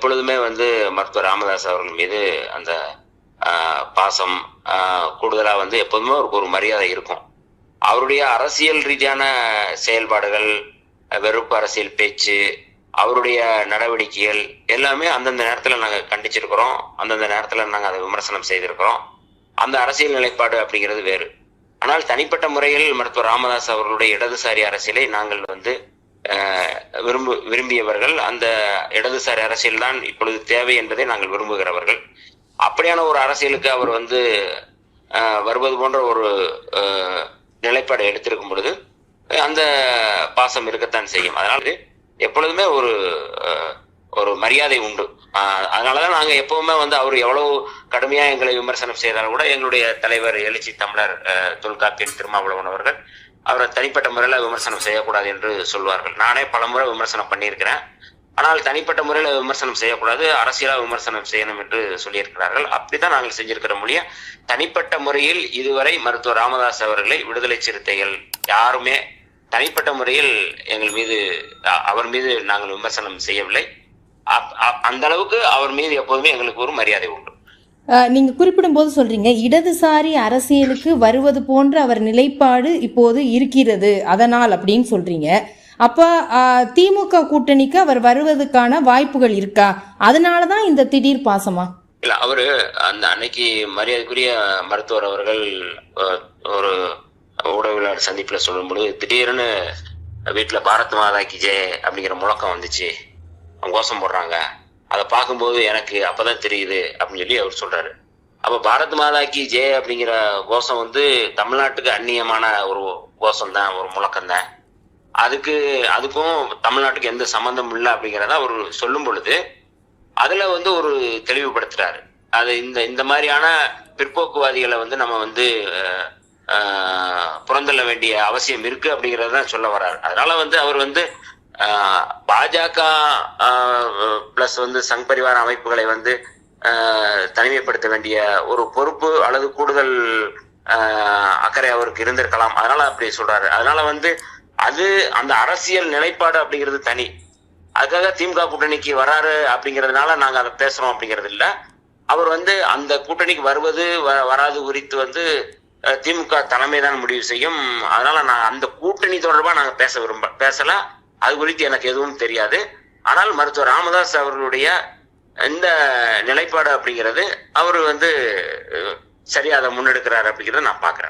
எப்பொழுதுமே வந்து மருத்துவர் ராமதாஸ் அவர்கள் மீது அந்த பாசம் கூடுதலாக வந்து எப்போதுமே அவருக்கு ஒரு மரியாதை இருக்கும். அவருடைய அரசியல் ரீதியான செயல்பாடுகள் வெறுப்பு அரசியல் பேச்சு அவருடைய நடவடிக்கைகள் எல்லாமே அந்தந்த நேரத்தில் நாங்கள் கண்டிச்சிருக்கிறோம். அந்தந்த நேரத்தில் நாங்கள் அதை விமர்சனம் செய்திருக்கிறோம். அந்த அரசியல் நிலைப்பாடு அப்படிங்கிறது வேறு. ஆனால் தனிப்பட்ட முறையில் மருத்துவர் ராமதாஸ் அவர்களுடைய இடதுசாரி அரசியலை நாங்கள் வந்து விரும்பு விரும்பியவர்கள் அந்த இடதுசாரி அரசியல் தான் இப்பொழுது தேவை என்பதை நாங்கள் விரும்புகிறவர்கள். அப்படியான ஒரு அரசியலுக்கு அவர் வந்து வருவது போன்ற ஒரு நிலைப்பாடு எடுத்திருக்கும் பொழுது அந்த பாசம் இருக்கத்தான் செய்யும். அதனால் எப்பொழுதுமே ஒரு ஒரு மரியாதை உண்டு. அதனாலதான் நாங்க எப்பவுமே வந்து அவர் எவ்வளவு கடுமையா எங்களை விமர்சனம் செய்தாலும் கூட எங்களுடைய தலைவர் எழுச்சி தமிழர் தொல்காப்பியன் திருமாவளவன் அவர்கள் அவரை தனிப்பட்ட முறையில் விமர்சனம் செய்யக்கூடாது என்று சொல்வார்கள். நானே பல முறை விமர்சனம் பண்ணியிருக்கிறேன். ஆனால் தனிப்பட்ட முறையில் விமர்சனம் செய்யக்கூடாது அரசியலாக விமர்சனம் செய்யணும் என்று சொல்லியிருக்கிறார்கள். அப்படித்தான் நாங்கள் செஞ்சிருக்கிற மொழிய. தனிப்பட்ட முறையில் இதுவரை மருத்துவர் ராமதாஸ் அவர்களை விடுதலை சிறுத்தைகள் யாருமே தனிப்பட்ட முறையில் எங்கள் மீது அவர் மீது நாங்கள் விமர்சனம் செய்யவில்லை. அப்- அந்த அளவுக்கு அவர் மீது எப்போதுமே எங்களுக்கு ஒரு மரியாதை உண்டு. நீங்கள் குறிப்பிடும்போது சொல்கிறீங்க இடதுசாரி அரசியலுக்கு வருவது போன்ற அவர் நிலைப்பாடு இப்போது இருக்கிறது அதனால் அப்படின்னு சொல்கிறீங்க அப்போ திமுக கூட்டணிக்கு அவர் வருவதற்கான வாய்ப்புகள் இருக்கா? அதனால தான் இந்த திடீர் பாசமா? இல்ல அவரு அந்த அன்னைக்கு மரியாதைக்குரிய மருத்துவர் அவர்கள் ஒரு ஊடகவியலாளர் சந்திப்புல சொல்லும்பொழுது திடீர்னு வீட்டுல பாரத் மாதா கி அப்படிங்கிற முழக்கம் வந்துச்சு. அவங்க கோஷம் போடுறாங்க. அதை பார்க்கும்போது எனக்கு அப்பதான் தெரியுது அப்படின்னு சொல்லி அவர் சொல்றாரு. அப்ப பாரத் மாதா கி ஜெய் அப்படிங்கிற கோஷம் வந்து தமிழ்நாட்டுக்கு அந்நியமான ஒரு கோஷம் தான் ஒரு முழக்கம் தான் அதுக்கு அதுக்கும் தமிழ்நாட்டுக்கு எந்த சம்பந்தம் இல்லை அப்படிங்கிறத அவர் சொல்லும் பொழுது அதுல வந்து ஒரு தெளிவுபடுத்துறாரு. அது இந்த இந்த மாதிரியான பிற்போக்குவாதிகளை வந்து நம்ம வந்து புறந்தள்ள வேண்டிய அவசியம் இருக்கு அப்படிங்கறத சொல்ல வர்றாரு. அதனால வந்து அவர் வந்து பாஜக பிளஸ் வந்து சங் பரிவார அமைப்புகளை வந்து தனிமைப்படுத்த வேண்டிய ஒரு பொறுப்பு அல்லது கூடுதல் அக்கறை அவருக்கு இருந்திருக்கலாம். அதனால அப்படி சொல்றாரு. அதனால வந்து அது அந்த அரசியல் நிலைப்பாடு அப்படிங்கிறது தனி. அதுக்காக திமுக கூட்டணிக்கு வராரு அப்படிங்கிறதுனால நாங்க அதை பேசுறோம் அப்படிங்கிறது இல்ல அவர் வந்து அந்த கூட்டணிக்கு வருவது வ- வராது குறித்து வந்து திமுக தலைமை தான் முடிவு செய்யும். அதனால நான் அந்த கூட்டணி தொடர்பா நாங்க பேச விரும்ப பேசல. அது குறித்து எனக்கு எதுவும் தெரியாது. ஆனால் மருத்துவர் ராமதாஸ் அவர்களுடைய இந்த நிலைப்பாடு அப்படிங்கிறது அவர் வந்து சரியாக அதை முன்னெடுக்கிறார் அப்படிங்கிறத நான் பார்க்குறேன்.